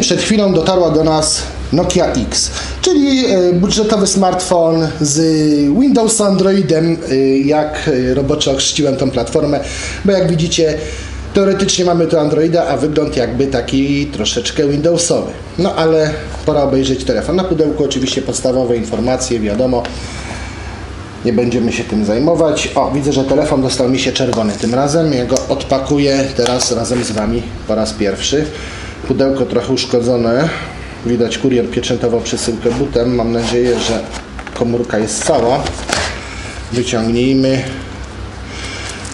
Przed chwilą dotarła do nas Nokia X, czyli e, budżetowy smartfon z Windows Androidem, e, jak e, roboczo ochrzciłem tą platformę, bo jak widzicie teoretycznie mamy tu Androida, a wygląd jakby taki troszeczkę Windowsowy. No ale pora obejrzeć telefon. Na pudełku oczywiście podstawowe informacje, wiadomo. Nie będziemy się tym zajmować. O, widzę, że telefon dostał mi się czerwony tym razem. Ja go odpakuję teraz razem z Wami po raz pierwszy. Pudełko trochę uszkodzone. Widać kurier pieczętował przesyłkę butem. Mam nadzieję, że komórka jest cała. Wyciągnijmy.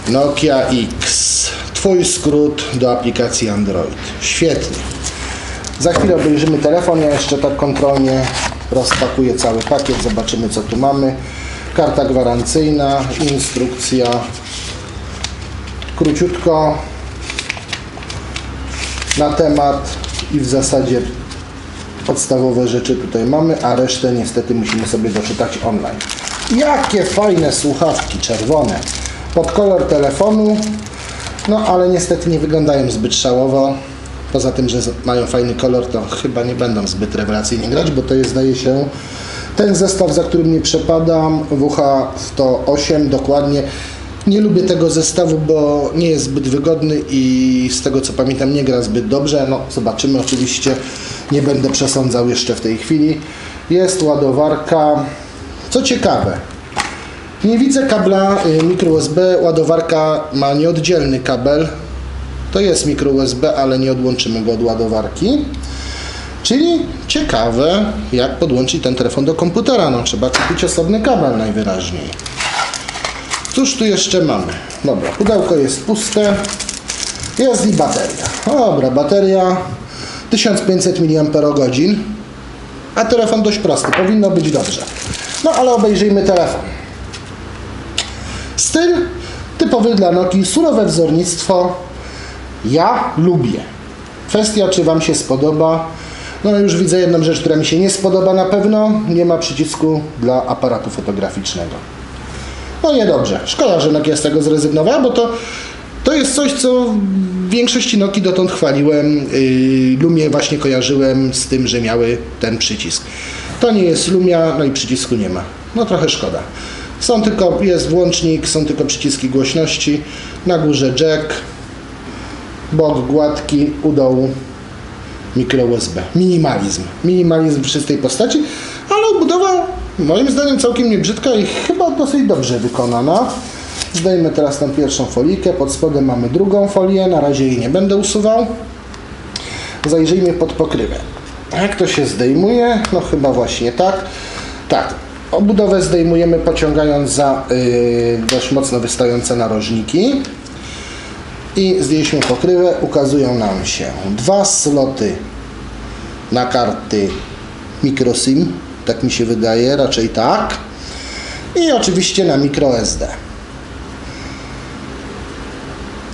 Nokia X. Twój skrót do aplikacji Android. Świetnie. Za chwilę obejrzymy telefon. Ja jeszcze tak kontrolnie rozpakuję cały pakiet. Zobaczymy co tu mamy. Karta gwarancyjna, instrukcja. Króciutko na temat i w zasadzie podstawowe rzeczy tutaj mamy, a resztę niestety musimy sobie doczytać online. Jakie fajne słuchawki czerwone pod kolor telefonu, no ale niestety nie wyglądają zbyt szałowo. Poza tym, że mają fajny kolor, to chyba nie będą zbyt rewelacyjnie grać, bo to jest zdaje się ten zestaw, za którym nie przepadam, WH-108 dokładnie. Nie lubię tego zestawu, bo nie jest zbyt wygodny i z tego co pamiętam nie gra zbyt dobrze. No zobaczymy oczywiście, nie będę przesądzał jeszcze w tej chwili. Jest ładowarka. Co ciekawe, nie widzę kabla y, micro USB. Ładowarka ma nieoddzielny kabel. To jest micro USB, ale nie odłączymy go od ładowarki. Czyli ciekawe, jak podłączyć ten telefon do komputera. No, trzeba kupić osobny kabel najwyraźniej. Cóż tu jeszcze mamy? Dobra, pudełko jest puste. Jest i bateria. Dobra, bateria 1500 mAh. A telefon dość prosty, powinno być dobrze. No ale obejrzyjmy telefon. Styl typowy dla Nokii, surowe wzornictwo. Ja lubię. Kwestia, czy Wam się spodoba. No już widzę jedną rzecz, która mi się nie spodoba na pewno. Nie ma przycisku dla aparatu fotograficznego. No niedobrze. Szkoda, że Nokia z tego zrezygnowała, bo to, to jest coś, co w większości Nokii dotąd chwaliłem. Yy, Lumię właśnie kojarzyłem z tym, że miały ten przycisk. To nie jest Lumia, no i przycisku nie ma. No trochę szkoda. Są tylko, jest włącznik, są tylko przyciski głośności. Na górze jack, bok gładki, u dołu mikro USB. Minimalizm. Minimalizm w czystej postaci, moim zdaniem całkiem nie brzydka i chyba dosyć dobrze wykonana. Zdejmę teraz tą pierwszą folikę, pod spodem mamy drugą folię, na razie jej nie będę usuwał. Zajrzyjmy pod pokrywę. Jak to się zdejmuje? No chyba właśnie tak. Tak. Obudowę zdejmujemy pociągając za yy, dość mocno wystające narożniki i zdjęliśmy pokrywę, ukazują nam się dwa sloty na karty microSIM, tak mi się wydaje, raczej tak. I oczywiście na microSD.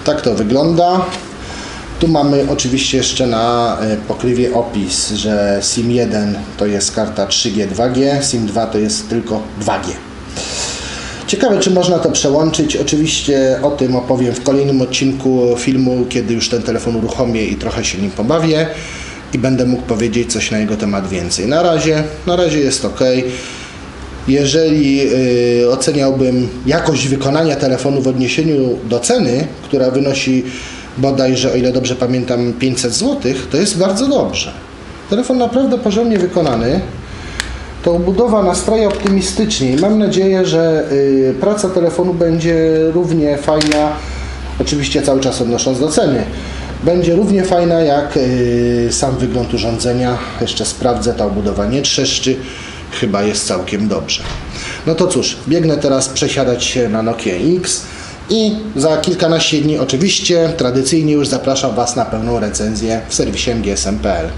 Tak to wygląda. Tu mamy oczywiście jeszcze na e, pokrywie opis, że SIM1 to jest karta 3G, 2G, SIM2 to jest tylko 2G. Ciekawe, czy można to przełączyć. Oczywiście o tym opowiem w kolejnym odcinku filmu, kiedy już ten telefon uruchomię i trochę się nim pobawię i będę mógł powiedzieć coś na jego temat więcej. Na razie, na razie jest ok. Jeżeli y, oceniałbym jakość wykonania telefonu w odniesieniu do ceny, która wynosi bodajże, o ile dobrze pamiętam, 500 zł, to jest bardzo dobrze. Telefon naprawdę porządnie wykonany. To obudowa nastraja optymistycznie i mam nadzieję, że y, praca telefonu będzie równie fajna, oczywiście cały czas odnosząc do ceny, będzie równie fajna jak y, sam wygląd urządzenia. Jeszcze sprawdzę, ta obudowa nie trzeszczy, chyba jest całkiem dobrze. No to cóż, biegnę teraz przesiadać się na Nokia X i za kilkanaście dni oczywiście tradycyjnie już zapraszam Was na pełną recenzję w serwisie gsm.pl.